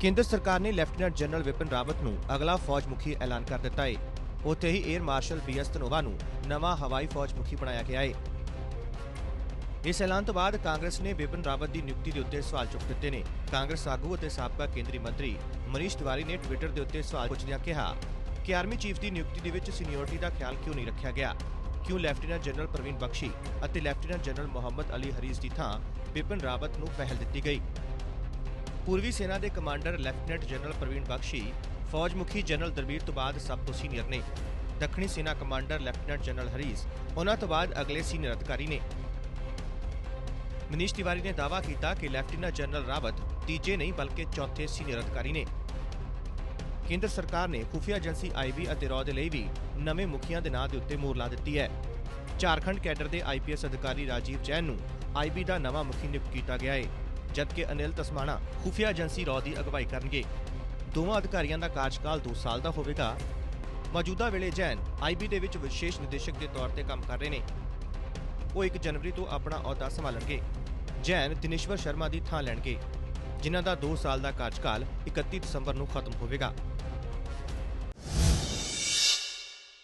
ਕੇਂਦਰ ਸਰਕਾਰ ਨੇ ਲੈਫਟੀਨੈਂਟ ਜਨਰਲ ਵਿਪਨ ਰਾਵਤ ਨੂੰ ਅਗਲਾ ਫੌਜ ਮੁਖੀ ਐਲਾਨ ਕਰ ਦਿੱਤਾ ਹੈ ਉੱਥੇ ਹੀ air marshal B S Dhanoa ਨੂੰ ਨਵਾਂ ਹਵਾਈ ਫੌਜ ਮੁਖੀ ਬਣਾਇਆ ਗਿਆ ਹੈ ਇਸ ਐਲਾਨ ਤੋਂ ਬਾਅਦ ਕਾਂਗਰਸ ਨੇ ਵਿਪਨ ਰਾਵਤ ਦੀ ਨਿਯੁਕਤੀ ਦੇ ਉੱਤੇ ਸਵਾਲ ਚੁੱਕ ਦਿੱਤੇ ਨੇ। ਕਾਂਗਰਸ ਆਗੂ ਅਤੇ ਸਾਬਕਾ ਕੇਂਦਰੀ ਮੰਤਰੀ ਮਨੀਸ਼ ਤਿਵਾਰੀ ਨੇ ਟਵਿੱਟਰ ਦੇ ਉੱਤੇ ਸਵਾਲ ਪੁੱਛਦਿਆਂ ਕਿਹਾ ਕਿ ਆਰਮੀ ਚੀਫ ਦੀ ਨਿਯੁਕਤੀ ਦੇ ਵਿੱਚ ਸੀਨੀਅਰਟੀ ਦਾ ਖਿਆਲ ਕਿਉਂ ਨਹੀਂ ਰੱਖਿਆ ਗਿਆ? ਕਿਉਂ ਲੈਫਟੀਨੈਂਟ ਜਨਰਲ ਪ੍ਰਵੀਨ ਬਖਸ਼ੀ ਅਤੇ ਲੈਫਟੀਨੈਂਟ ਜਨਰਲ ਮੁਹੰਮਦ ਅਲੀ ਹਰੀਸ ਦੀ ਥਾਂ ਵਿਪਨ ਰਾਵਤ ਨੂੰ ਪਹਿਲ ਦਿੱਤੀ ਗਈ? ਪੂਰਬੀ ਸੈਨਾ ਦੇ commander lieutenant general Praveen Bakshi ਫੌਜ ਮੁਖੀ ਜਨਰਲ ਦਰਬੀਰ ਤੋਂ ਬਾਅਦ ਸਭ ਤੋਂ ਸੀਨੀਅਰ ਨੇ ਦੱਖਣੀ ਸੈਨਾ ਕਮਾਂਡਰ ਲੈਫਟੀਨੈਂਟ ਜਨਰਲ ਹਰੀਸ਼ ਉਹਨਾਂ ਤੋਂ ਬਾਅਦ ਅਗਲੇ ਸੀਨੀਅਰ ਅਧਿਕਾਰੀ ਨੇ ਮਨੀਸ਼ ਤਿਵਾਰੀ ਨੇ ਦਾਅਵਾ ਕੀਤਾ ਕਿ ਲੈਫਟੀਨੈਂਟ ਜਨਰਲ ਰਾਵਤ ਤੀਜੇ ਨਹੀਂ ਬਲਕਿ ਚੌਥੇ ਸੀਨੀਅਰ ਅਧਿਕਾਰੀ ਨੇ ਕੇਂਦਰ ਸਰਕਾਰ ਨੇ ਖੁਫੀਆ ਏਜੰਸੀ ਆਈਬੀ ਅਤੇ ਰੌ ਦੇ ਲਈ ਵੀ ਨਵੇਂ ਮੁਖੀਆਂ ਦੇ ਨਾਂ ਦੇ ਉੱਤੇ ਮੋਹਰ ਲਾ ਦਿੱਤੀ ਹੈ ਝਾਰਖੰਡ ਕੈਡਰ ਦੇ ਆਈਪੀਐਸ ਅਧਿਕਾਰੀ ਰਾਜੀਵ ਜੈਨ ਨੂੰ ਆਈਬੀ ਦਾ ਨਵਾਂ ਮੁਖੀ ਨਿਯੁਕਤ ਕੀਤਾ ਗਿਆ ਹੈ ਜਦਕਿ ਅਨਿਲ ਤਸਮਾਣਾ ਖੁਫੀਆ ਏਜੰਸੀ ਰੌ ਦੀ ਅਗਵਾਈ ਕਰਨਗੇ। ਦੋਵਾਂ ਅਧਿਕਾਰੀਆਂ ਦਾ ਕਾਰਜਕਾਲ 2 ਸਾਲ ਦਾ ਹੋਵੇਗਾ। ਮੌਜੂਦਾ ਵੇਲੇ ਜੈਨ ਆਈਬੀ ਦੇ ਵਿੱਚ ਵਿਸ਼ੇਸ਼ ਨਿਦੇਸ਼ਕ ਦੇ ਤੌਰ ਤੇ ਕੰਮ ਕਰ ਰਹੇ ਨੇ। ਉਹ 1 ਜਨਵਰੀ ਤੋਂ ਆਪਣਾ ਅਹੁਦਾ ਸੰਭਾਲਣਗੇ। ਜੈਨ ਦਿਨੇਸ਼ਵਰ ਸ਼ਰਮਾ ਦੀ ਥਾਂ ਲੈਣਗੇ, ਜਿਨ੍ਹਾਂ ਦਾ 2 ਸਾਲ ਦਾ ਕਾਰਜਕਾਲ 31 ਦਸੰਬਰ ਨੂੰ ਖਤਮ ਹੋਵੇਗਾ।